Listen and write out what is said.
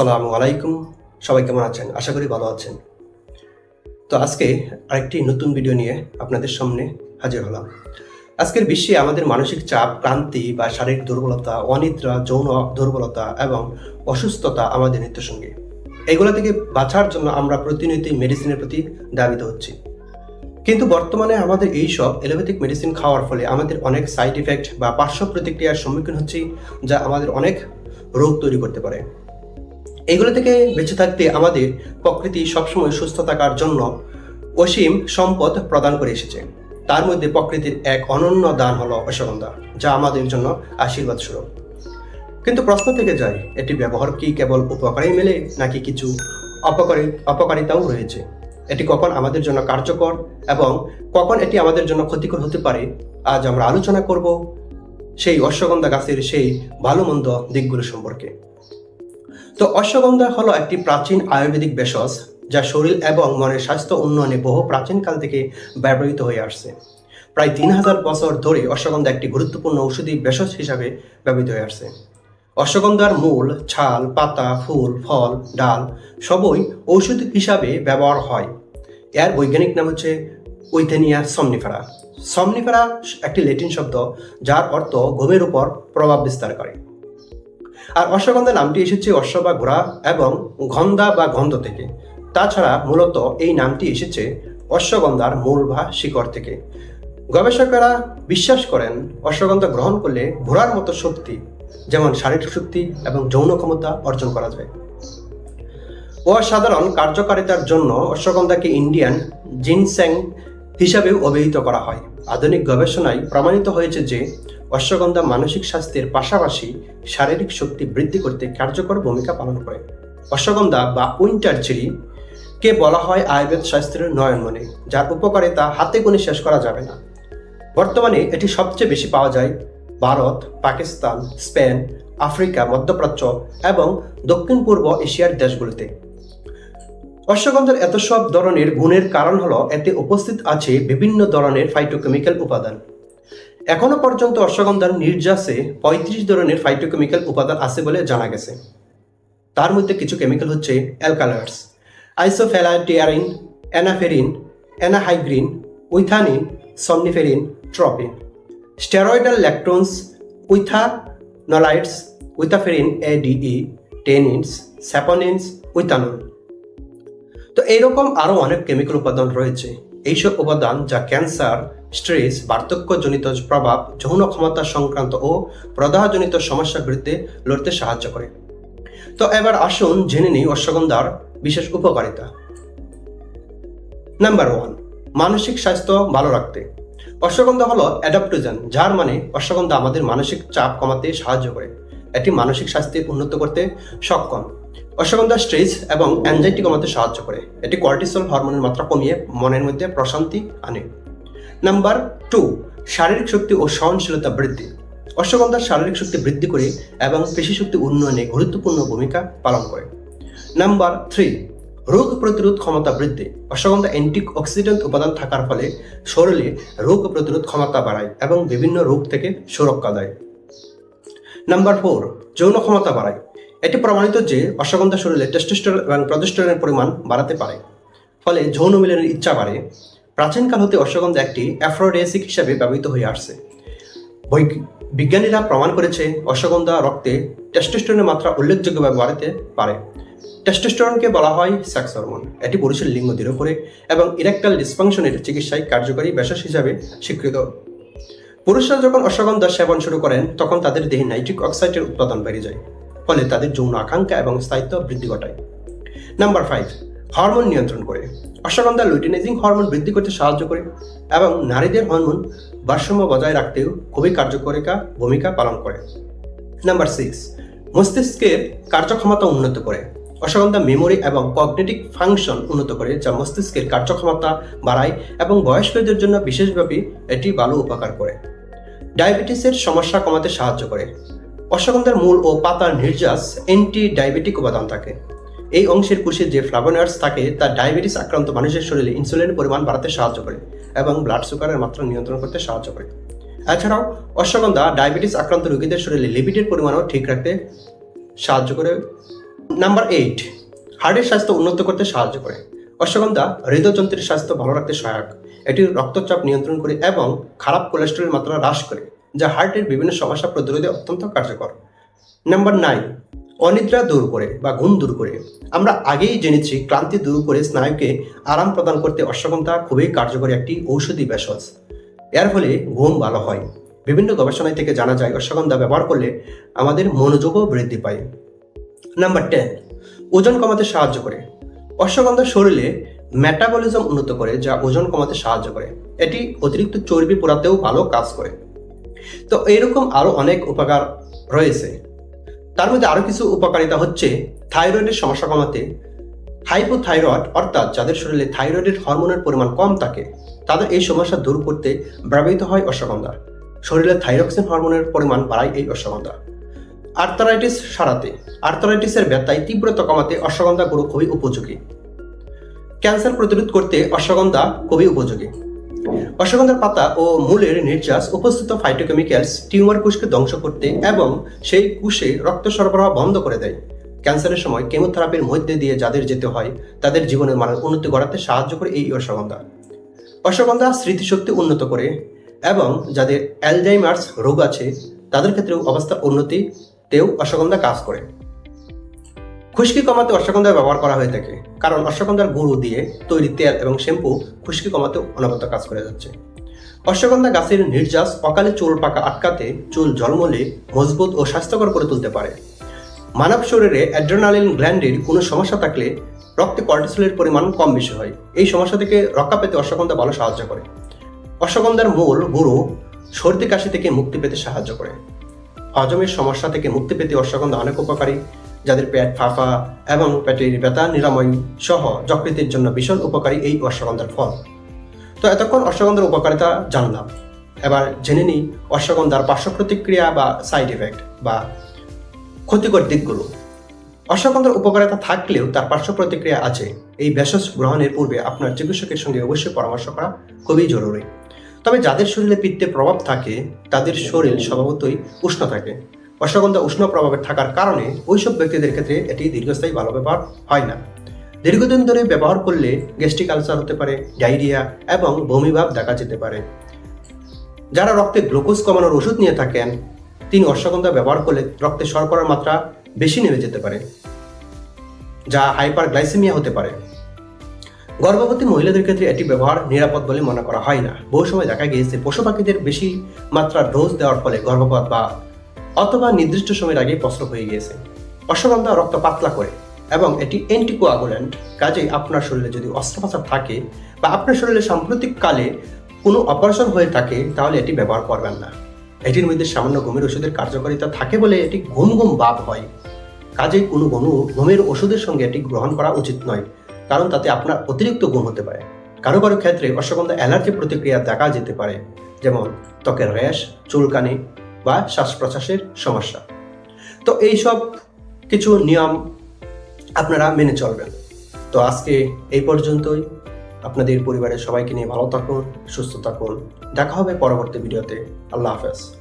আসসালামু আলাইকুম। সবাই কেমন আছেন? আশা করি ভালো আছেন। তো আজকে আরেকটি নতুন ভিডিও নিয়ে আপনাদের সামনে হাজির হলাম। আজকের বিশ্বে আমাদের মানসিক চাপ, ক্লান্তি বা শারীরিক দুর্বলতা, অনিদ্রা, যৌন দুর্বলতা এবং অসুস্থতা আমাদের নিত্যসঙ্গী। এগুলো থেকে বাঁচার জন্য আমরা প্রতিনিয়তই মেডিসিনের প্রতি দাবিত হচ্ছি। কিন্তু বর্তমানে আমাদের এই সব এলোপ্যাথিক মেডিসিন খাওয়ার ফলে আমাদের অনেক সাইড ইফেক্ট বা পার্শ্ব প্রতিক্রিয়ার সম্মুখীন হচ্ছি যা আমাদের অনেক রোগ তৈরি করতে পারে। এগুলো থেকে বেঁচে থাকতে আমাদের প্রকৃতি সবসময় সুস্থ থাকার জন্য অসীম সম্পদ প্রদান করে এসেছে। তার মধ্যে প্রকৃতির এক অনন্য দান হলো অশ্বগন্ধা, যা আমাদের জন্য আশীর্বাদ স্বরূপ। কিন্তু প্রশ্ন থেকে যায়, এটি ব্যবহার কি কেবল উপকারেই মেলে, নাকি কিছু অপকারী, অপকারিতাও রয়েছে? এটি কখন আমাদের জন্য কার্যকর এবং কখন এটি আমাদের জন্য ক্ষতিকর হতে পারে, আজ আমরা আলোচনা করব সেই অশ্বগন্ধা গাছের সেই ভালো মন্দ দিকগুলো সম্পর্কে। তো অশ্বগন্ধা হলো একটি প্রাচীন আয়ুর্বেদিক ভেষজ যা শরীর এবং মনের স্বাস্থ্য উন্নয়নে বহু প্রাচীনকাল থেকে ব্যবহৃত হয়ে আসছে। প্রায় তিন হাজার বছর ধরে অশ্বগন্ধা একটি গুরুত্বপূর্ণ ঔষধি ভেষজ হিসাবে ব্যবহৃত হয়ে আসছে। অশ্বগন্ধার মূল, ছাল, পাতা, ফুল, ফল, ডাল সবই ঔষধ হিসাবে ব্যবহার হয়। এর বৈজ্ঞানিক নাম হচ্ছে উইথেনিয়া সমনিফেরা সমনিফেরা একটি ল্যাটিন শব্দ যার অর্থ ঘুমের উপর প্রভাব বিস্তার করে। আর অশ্বগন্ধা নামটি এসেছে অশ্ব বা ঘোড়া এবং গন্ধা বা গন্ধ থেকে। তাছাড়া মূলত এই নামটি এসেছে অশ্বগন্ধার মূল বা শিকড় থেকে। গবেষকেরা বিশ্বাস করেন অশ্বগন্ধা গ্রহণ করলে ঘোড়ার মতো শক্তি, যেমন শারীরিক শক্তি এবং যৌন ক্ষমতা অর্জন করা যায়। অসাধারণ কার্যকারিতার জন্য অশ্বগন্ধাকে ইন্ডিয়ান জিনস্যাং হিসাবেও অভিহিত করা হয়। আধুনিক গবেষণায় প্রমাণিত হয়েছে যে অশ্বগন্ধা মানসিক স্বাস্থ্যের পাশাপাশি শারীরিক শক্তি বৃদ্ধি করতে কার্যকর ভূমিকা পালন করে। অশ্বগন্ধা বা উইন্টার চেরি কে বলা হয় আয়ুর্বেদ শাস্ত্রের নয়নমণি, যার উপকারিতা হাতে গুণে শেষ করা যাবে না। বর্তমানে এটি সবচেয়ে বেশি পাওয়া যায় ভারত, পাকিস্তান, স্পেন, আফ্রিকা, মধ্যপ্রাচ্য এবং দক্ষিণ পূর্ব এশিয়ার দেশগুলিতে। অশ্বগন্ধার এত সব ধরনের গুণের কারণ হলো এতে উপস্থিত আছে বিভিন্ন ধরনের ফাইটোকেমিক্যাল উপাদান। এখনও পর্যন্ত অশ্বগন্ধার নির্যাসে পঁয়ত্রিশ ধরনের ফাইটোকেমিক্যাল উপাদান আছে বলে জানা গেছে। তার মধ্যে কিছু কেমিক্যাল হচ্ছে alkaloids isopelletierine anaferine anahygrine withanine somniferine tropine steroidal lactones withanolides withaferin ADE tannins saponins withanol. তো এইরকম আরও অনেক কেমিক্যাল উপাদান রয়েছে। এইসব উপাদান যা ক্যান্সার স্ট্রেস, বার্ধক্যজনিত প্রভাব, যৌন ক্ষমতা সংক্রান্ত ও প্রদাহজনিত সমস্যার বিরুদ্ধে লড়তে সাহায্য করে। তো এবার আসুন জেনে নিই অশ্বগন্ধার বিশেষ উপকারিতা। নাম্বার ওয়ান মানসিক স্বাস্থ্য ভালো রাখতে। অশ্বগন্ধা হলো অ্যাডাপ্টোজেন যার মানে অশ্বগন্ধা আমাদের মানসিক চাপ কমাতে সাহায্য করে। এটি মানসিক স্বাস্থ্য উন্নত করতে সক্ষম। অশ্বগন্ধা স্ট্রেস এবং অ্যাংজাইটি কমাতে সাহায্য করে। এটি কর্টিসল হরমোনের মাত্রা কমিয়ে মনের মধ্যে প্রশান্তি আনে। নাম্বার টু শারীরিক শক্তি ও সহনশীলতা বৃদ্ধি। অশ্বগন্ধা শারীরিক শক্তি বৃদ্ধি করে এবং পেশি শক্তি উন্নয়নে গুরুত্বপূর্ণ ভূমিকা পালন করে। নাম্বার থ্রি রোগ প্রতিরোধ ক্ষমতা বৃদ্ধি। অশ্বগন্ধা অ্যান্টি অক্সিডেন্ট উপাদান থাকার ফলে শরীরে রোগ প্রতিরোধ ক্ষমতা বাড়ায় এবং বিভিন্ন রোগ থেকে সুরক্ষা দেয়। নাম্বার ফোর যৌন ক্ষমতা বাড়ায়। এটি প্রমাণিত যে অশ্বগন্ধা শরীরে টেস্টোস্টেরন এবং প্রজেস্টেরনের পরিমাণ বাড়াতে পারে। ফলে যৌন মিলনের ইচ্ছা বাড়ে। প্রাচীনকাল হতে অশ্বগন্ধা একটি অ্যাফ্রোডেসিক হিসাবে ব্যবহৃত হয়ে আসছে। বিজ্ঞানীরা প্রমাণ করেছে, অশ্বগন্ধা রক্তে টেস্টোস্টেরনের মাত্রা উল্লেখযোগ্যভাবে বাড়াতে পারে। টেস্টোস্টেরনকে বলা হয় সেক্স হরমোন এটি পুরুষের লিঙ্গ দৃঢ় করে এবং ইরেকটাল ডিসফাংশনের চিকিৎসায় কার্যকরী ভেষজ হিসাবে স্বীকৃত। পুরুষরা যখন অশ্বগন্ধা সেবন শুরু করেন, তখন তাদের দেহে নাইট্রিক অক্সাইডের উৎপাদন বেড়ে যায়, ফলে তাদের যৌন আকাঙ্ক্ষা এবং স্থায়িত্ব বৃদ্ধি ঘটায়। নাম্বার ফাইভ হরমোন নিয়ন্ত্রণ করে। অশ্বগন্ধা লুটিনাইজিং হরমোন বৃদ্ধি করতে সাহায্য করে এবং নারীদের হরমোন ভারসাম্য বজায় রাখতেও খুবই কার্যকরিকা ভূমিকা পালন করে। নাম্বার সিক্স মস্তিষ্কের কার্যক্ষমতা উন্নত করে। অশ্বগন্ধা মেমোরি এবং কগনেটিক ফাংশন উন্নত করে, যা মস্তিষ্কের কার্যক্ষমতা বাড়ায় এবং বয়স্কদের জন্য বিশেষভাবে এটি ভালো উপকার করে। ডায়াবেটিসের সমস্যা কমাতে সাহায্য করে। অশ্বগন্ধার মূল ও পাতার নির্যাস অ্যান্টি ডায়াবেটিক উপাদান থাকে। এই অংশের কোষে যে ফ্লাভোনয়েডস থাকে, তা ডায়াবেটিস আক্রান্ত মানুষের শরীরে ইনসুলিনের পরিমাণ বাড়াতে সাহায্য করে এবং ব্লাড সুগারের মাত্রা নিয়ন্ত্রণ করতে সাহায্য করে। এছাড়াও, অশ্বগন্ধা ডায়াবেটিস আক্রান্ত রোগীদের শরীরে লিপিডের পরিমাণও ঠিক রাখতে সাহায্য করে। নাম্বার এইট, হার্টের স্বাস্থ্য উন্নত করতে সাহায্য করে। অশ্বগন্ধা হৃদযন্ত্রের স্বাস্থ্য ভালো রাখতে সহায়ক। এটি রক্তচাপ নিয়ন্ত্রণ করে এবং খারাপ কোলেস্টেরলের মাত্রা হ্রাস করে, যা হার্টের বিভিন্ন সমস্যা প্রতিরোধে অত্যন্ত কার্যকর। নাম্বার নাইন অনিদ্রা দূর করে বা ঘুম দূর করে। আমরা আগেই জেনেছি ক্লান্তি দূর করে স্নায়ুকে আরাম প্রদান করতে অশ্বগন্ধা খুবই কার্যকরী একটি ঔষধি ভেষজ। এর ফলে ঘুম ভালো হয়। বিভিন্ন গবেষণায় থেকে জানা যায়, অশ্বগন্ধা ব্যবহার করলে আমাদের মনোযোগও বৃদ্ধি পায়। নাম্বার টেন, ওজন কমাতে সাহায্য করে। অশ্বগন্ধা শরীরে মেটাবলিজম উন্নত করে, যা ওজন কমাতে সাহায্য করে। এটি অতিরিক্ত চর্বি পোড়াতেও ভালো কাজ করে। তো এইরকম আরও অনেক উপকার রয়েছে। তার মধ্যে আরও কিছু উপকারিতা হচ্ছে থাইরয়েডের সমস্যা কমাতে। হাইপোথাইরয়েড, অর্থাৎ যাদের শরীরে থাইরয়েডের হরমোনের পরিমাণ কম থাকে, তাদের এই সমস্যা দূর করতে ব্যবহৃত হয় অশ্বগন্ধা। শরীরে থাইরক্সিন হরমোনের পরিমাণ বাড়ায় এই অশ্বগন্ধা। আর্থারাইটিস সারাতে। আর্থারাইটিসের ব্যথায় তীব্রতা কমাতে অশ্বগন্ধা গুঁড়ো খুবই উপযোগী। ক্যান্সার প্রতিরোধ করতে অশ্বগন্ধা খুবই উপযোগী। অশ্বগন্ধার পাতা ও মূলের নির্যাস উপস্থিত ফাইটোকেমিক্যালস টিউমার কোষকে ধ্বংস করতে এবং সেই কোষে রক্ত সরবরাহ বন্ধ করে দেয়। ক্যান্সারের সময় কেমোথেরাপির মধ্যে দিয়ে যাদের যেতে হয়, তাদের জীবনের মানের উন্নতি করাতে সাহায্য করে এই অশ্বগন্ধা। অশ্বগন্ধা স্মৃতিশক্তি উন্নত করে এবং যাদের অ্যালজাইমার্স রোগ আছে, তাদের ক্ষেত্রেও অবস্থার উন্নতিতেও অশ্বগন্ধা কাজ করে। খুশকি কমাতে অশ্বগন্ধা ব্যবহার করা হয়ে থাকে, কারণ অশ্বগন্ধার গুঁড়ো দিয়ে তৈরি তেল এবং শ্যাম্পু খুশকি কমাতে অনবরত কাজ করে যাচ্ছে। অশ্বগন্ধা গাছের নির্যাস অকালে চুল পাকা আটকাতে চুল জলমলে মজবুত ও স্বাস্থ্যকর করে তুলতে পারে। মানব শরীরে অ্যাড্রেনালিন গ্ল্যান্ডের কোনো সমস্যা থাকলে রক্তে কর্টিসলের পরিমাণ কম বেশি হয়। এই সমস্যা থেকে রক্ষা পেতে অশ্বগন্ধা ভালো সাহায্য করে। অশ্বগন্ধার মূল গুঁড়ো সর্দি কাশি থেকে মুক্তি পেতে সাহায্য করে। হজমের সমস্যা থেকে মুক্তি পেতে অশ্বগন্ধা অনেক উপকারী। যাদের পেট ফাঁপা এবং পেটের ব্যথা নিরাময় সহ যকৃতির জন্য ভীষণ উপকারী এই অশ্বগন্ধার ফল। তো এতক্ষণ অশ্বগন্ধার উপকারিতা জানলাম। এবার জেনে নিই অশ্বগন্ধার পার্শ্ব প্রতিক্রিয়া বা সাইড এফেক্ট বা ক্ষতিকর দিকগুলো। অশ্বগন্ধার উপকারিতা থাকলেও তার পার্শ্ব প্রতিক্রিয়া আছে। এই ভেষজ গ্রহণের পূর্বে আপনার চিকিৎসকের সঙ্গে অবশ্যই পরামর্শ করা খুবই জরুরি। তবে যাদের শরীরে পিত্তের প্রভাব থাকে, তাদের শরীর স্বভাবতই উষ্ণ থাকে। অশ্বগন্ধা উষ্ণ প্রভাবে থাকার কারণে ওইসব ব্যক্তিদের ক্ষেত্রে এটি দীর্ঘস্থায়ী ভালো ব্যবহার হয় না। দীর্ঘদিন ধরে ব্যবহার করলে গ্যাস্ট্রিক আলসার হতে পারে, ডায়রিয়া এবং বমিভাব দেখা যেতে পারে। যারা রক্তে গ্লুকোজ কমানোর ওষুধ নিয়ে থাকেন, তিনি অশ্বগন্ধা ব্যবহার করলে রক্তে শর্করার মাত্রা বেশি নেমে যেতে পারে, যা হাইপার গ্লাইসেমিয়া হতে পারে। গর্ভবতী মহিলাদের ক্ষেত্রে এটি ব্যবহার নিরাপদ বলে মনে করা হয় না। বহু সময় দেখা গিয়েছে পশু পাখিদের বেশি মাত্রার ডোজ দেওয়ার ফলে গর্ভপাত বা অথবা নির্দিষ্ট সময়ের আগে প্রস্রাব হয়ে গিয়েছে। অশ্বগন্ধা রক্ত পাতলা করে এবং এটি অ্যান্টিকোয়াগুলেন্ট কাজেই আপনার শরীরে যদি অস্ত্রোপচার থাকে বা আপনার শরীরে সাম্প্রতিককালে কোনো অপারেশন হয়ে থাকে, তাহলে এটি ব্যবহার করবেন না। এটির মধ্যে সামান্য ঘুমের ওষুধের কার্যকারিতা থাকে বলে এটি ঘুম ঘুম বাদ হয়। কাজেই কোনো ঘুম ঘুমের ওষুধের সঙ্গে এটি গ্রহণ করা উচিত নয়, কারণ তাতে আপনার অতিরিক্ত ঘুম হতে পারে। কারও কারও ক্ষেত্রে অশ্বগন্ধা অ্যালার্জি প্রতিক্রিয়া দেখা যেতে পারে, যেমন ত্বকের র্যাশ, চুলকানি বা শ্বাস প্রশ্বাসের সমস্যা। তো এইসব কিছু নিয়ম আপনারা মেনে চলবেন। তো আজকে এই পর্যন্তই। আপনাদের পরিবারের সবাইকে নিয়ে ভালো থাকুন, সুস্থ থাকুন। দেখা হবে পরবর্তী ভিডিওতে। আল্লাহ হাফেজ।